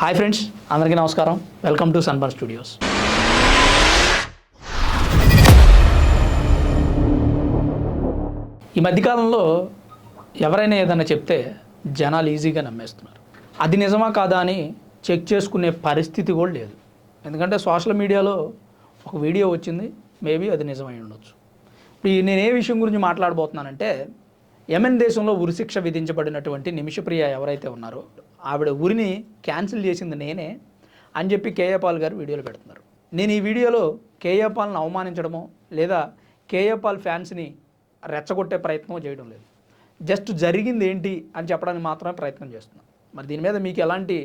Hi friends అందరికీ నమస్కారం. Welcome to sunburn studios ఈ మధ్యకాలంలో ఎవరైనా ఏదైనా చెప్తే జనాలు ఈజీగా నమ్మేస్తున్నారు. అది నిజమా కాదా అని చెక్ చేసుకునే పరిస్థితి కూడా లేదు. ఎందుకంటే సోషల్ మీడియాలో ఒక వీడియో వచ్చింది మేబీ అది నిజమై ఉండొచ్చు. ఇప్పుడు ఈ నేను ఏ విషయం గురించి మాట్లాడబోతున్నానంటే యమెన్ దేశంలో ఉరిశిక్ష విధించబడినటువంటి నిమిషప్రియ ఎవరైతే ఉన్నారో ఆవిడ ఉరిని క్యాన్సిల్ చేసింది నేనే అని చెప్పి కేఏ పాల్ గారు వీడియోలు పెడుతున్నారు. నేను ఈ వీడియోలో కేఏ పాల్ని అవమానించడమో లేదా కేఏ పాల్ ఫ్యాన్స్ని రెచ్చగొట్టే ప్రయత్నం చేయడం లేదు. జస్ట్ జరిగింది ఏంటి అని చెప్పడానికి మాత్రమే ప్రయత్నం చేస్తున్నాను మరి దీని మీద మీకు ఎలాంటి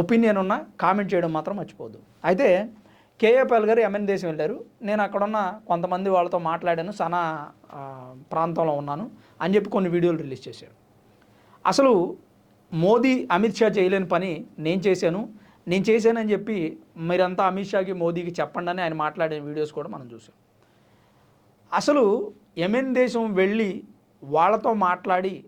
ఒపీనియన్ ఉన్నా కామెంట్ చేయడం మాత్రం మర్చిపోదు అయితే కేఏపాల్ గారు ఎంఎన్ దేశం వెళ్ళారు. నేను అక్కడున్న కొంతమంది వాళ్ళతో మాట్లాడాను. సనా ప్రాంతంలో ఉన్నాను. అని చెప్పి కొన్ని వీడియోలు రిలీజ్ చేశారు. అసలు మోదీ అమిత్ షా చేయలేని పని నేను చేశాను. నేను చేశానని చెప్పి మీరంతా అమిత్ షాకి మోదీకి చెప్పండి అని ఆయన మాట్లాడిన వీడియోస్ కూడా మనం చూసాం అసలు యెమెన్ దేశం వెళ్ళి వాళ్ళతో మాట్లాడి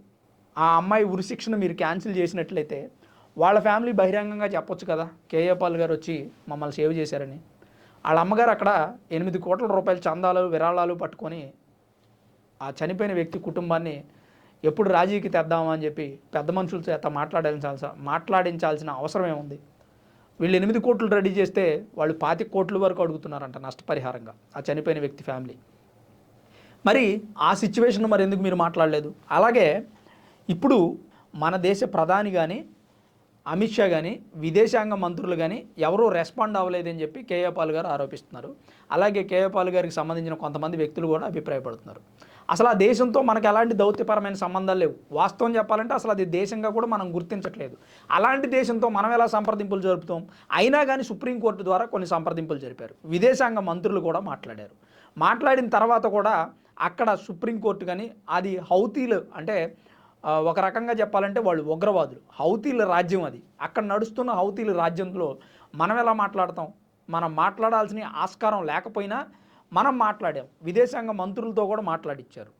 ఆ అమ్మాయి ఉరిశిక్షను మీరు క్యాన్సిల్ చేసినట్లయితే వాళ్ళ ఫ్యామిలీ బహిరంగంగా చెప్పొచ్చు కదా. కేఏ పాల్ గారు వచ్చి మమ్మల్ని సేవ్ చేశారని. వాళ్ళ అమ్మగారు అక్కడ ఎనిమిది కోట్ల రూపాయల చందాలు విరాళాలు పట్టుకొని ఆ చనిపోయిన వ్యక్తి కుటుంబాన్ని ఎప్పుడు రాజీకి తెద్దామని చెప్పి పెద్ద మనుషుల చేత మాట్లాడించాల్సిన మాట్లాడించాల్సిన అవసరం ఏముంది వీళ్ళు ఎనిమిది కోట్లు రెడీ చేస్తే వాళ్ళు పాతి కోట్ల వరకు అడుగుతున్నారంట నష్టపరిహారంగా ఆ చనిపోయిన వ్యక్తి ఫ్యామిలీ. మరి ఆ సిచ్యువేషన్ మరి ఎందుకు మీరు మాట్లాడలేదు? అలాగే ఇప్పుడు మన దేశ ప్రధాని కానీ అమిత్ షా కానీ విదేశాంగ మంత్రులు కానీ ఎవరూ రెస్పాండ్ అవ్వలేదని చెప్పి కేఏపాల్ గారు ఆరోపిస్తున్నారు. అలాగే కేఏ పాల్ గారికి సంబంధించిన కొంతమంది వ్యక్తులు కూడా అభిప్రాయపడుతున్నారు. అసలు ఆ దేశంతో మనకు ఎలాంటి దౌత్యపరమైన సంబంధాలు లేవు. వాస్తవం చెప్పాలంటే అసలు అది దేశంగా కూడా మనం గుర్తించట్లేదు. అలాంటి దేశంతో మనం ఎలా సంప్రదింపులు జరుపుతాం? అయినా కానీ సుప్రీంకోర్టు ద్వారా కొన్ని సంప్రదింపులు జరిపారు. విదేశాంగ మంత్రులు కూడా మాట్లాడారు. మాట్లాడిన తర్వాత కూడా అక్కడ సుప్రీంకోర్టు కానీ అది హౌతీలు అంటే ఒక రకంగా చెప్పాలంటే వాళ్ళు ఉగ్రవాదులు. హౌతీల రాజ్యం అది. అక్కడ నడుస్తున్న హౌతీల రాజ్యంలో మనం ఎలా మాట్లాడతాం? మనం మాట్లాడాల్సిన ఆస్కారం లేకపోయినా మనం మాట్లాడాం. విదేశాంగ మంత్రులతో కూడా మాట్లాడిచ్చారు.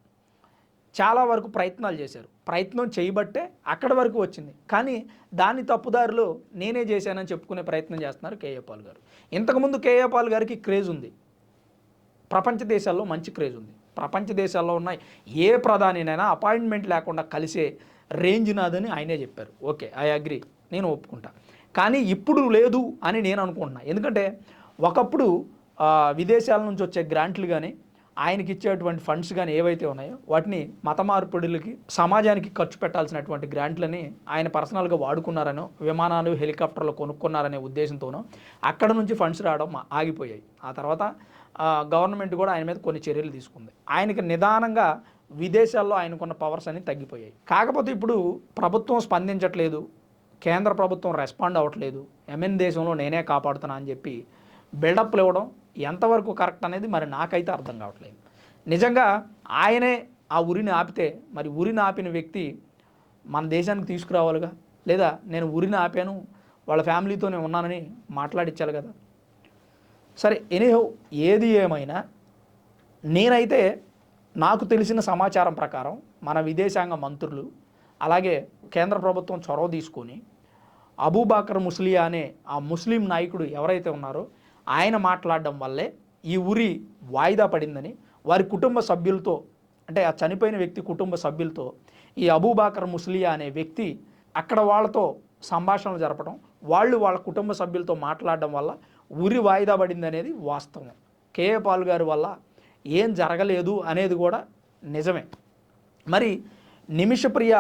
చాలా వరకు ప్రయత్నాలు చేశారు. ప్రయత్నం చేయబట్టే అక్కడి వరకు వచ్చింది. కానీ దాని తప్పుదారులు నేనే చేశానని చెప్పుకునే ప్రయత్నం చేస్తున్నారు కేఏ పాల్ గారు. ఇంతకుముందు కేఏ పాల్ గారికి క్రేజ్ ఉంది. ప్రపంచ దేశాల్లో మంచి క్రేజ్ ఉంది. ప్రపంచ దేశాల్లో ఉన్న ఏ ప్రధానినైనా అపాయింట్మెంట్ లేకుండా కలిసే రేంజ్ నాదని ఆయనే చెప్పారు. Okay I agree. నేను ఒప్పుకుంటా. కానీ ఇప్పుడు లేదు అని నేను అనుకుంటున్నా. ఎందుకంటే ఒకప్పుడు విదేశాల నుంచి వచ్చే గ్రాంట్లు కానీ ఆయనకి ఇచ్చేటువంటి ఫండ్స్ కానీ ఏవైతే ఉన్నాయో వాటిని మత మార్పిడులకి సమాజానికి ఖర్చు పెట్టాల్సినటువంటి గ్రాంట్లని ఆయన పర్సనల్గా వాడుకున్నారనో విమానాలు హెలికాప్టర్లు కొనుక్కున్నారనే ఉద్దేశంతోనో అక్కడ నుంచి ఫండ్స్ రావడం ఆగిపోయాయి. ఆ తర్వాత గవర్నమెంట్ కూడా ఆయన మీద కొన్ని చర్యలు తీసుకుంది. ఆయనకి నిదానంగా విదేశాల్లో ఆయనకున్న పవర్స్ అన్ని తగ్గిపోయాయి. కాకపోతే ఇప్పుడు ప్రభుత్వం స్పందించట్లేదు. కేంద్ర ప్రభుత్వం రెస్పాండ్ అవ్వట్లేదు. ఎంఎన్ దేశంలో నేనే కాపాడుతున్నా అని చెప్పి బిల్డప్లు ఇవ్వడం ఎంతవరకు కరెక్ట్ అనేది మరి నాకైతే అర్థం కావట్లేదు. నిజంగా ఆయనే ఆ ఉరిని ఆపితే మరి ఉరిని ఆపిన వ్యక్తి మన దేశానికి తీసుకురావాలిగా? లేదా నేను ఉరిని ఆపాను వాళ్ళ ఫ్యామిలీతోనే ఉన్నానని మాట్లాడించాలి కదా? సరే ఎనీహో ఏది ఏమైనా నేనైతే నాకు తెలిసిన సమాచారం ప్రకారం మన విదేశాంగ మంత్రులు అలాగే కేంద్ర ప్రభుత్వం చొరవ తీసుకొని అబూబాకర్ ముస్లియా అనే ఆ ముస్లిం నాయకుడు ఎవరైతే ఉన్నారో ఆయన మాట్లాడడం వల్లే ఈ ఉరి వాయిదా పడిందని వారి కుటుంబ సభ్యులతో అంటే ఆ చనిపోయిన వ్యక్తి కుటుంబ సభ్యులతో ఈ అబూబాకర్ ముస్లియా అనే వ్యక్తి అక్కడ వాళ్ళతో సంభాషణలు జరపడం వాళ్ళు వాళ్ళ కుటుంబ సభ్యులతో మాట్లాడడం వల్ల ఉరి వాయిదా పడింది అనేది వాస్తవం కేఏ పాల్ గారి వల్ల ఏం జరగలేదు అనేది కూడా నిజమే. మరి నిమిషప్రియ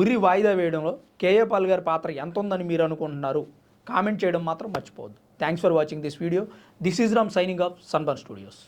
ఉరి వాయిదా వేయడంలో కేఏ పాల్ గారి పాత్ర ఎంత ఉందని మీరు అనుకుంటున్నారు? కామెంట్ చేయడం మాత్రం మర్చిపోవద్దు. Thanks for watching this video this is Ram signing off Sunburn Studios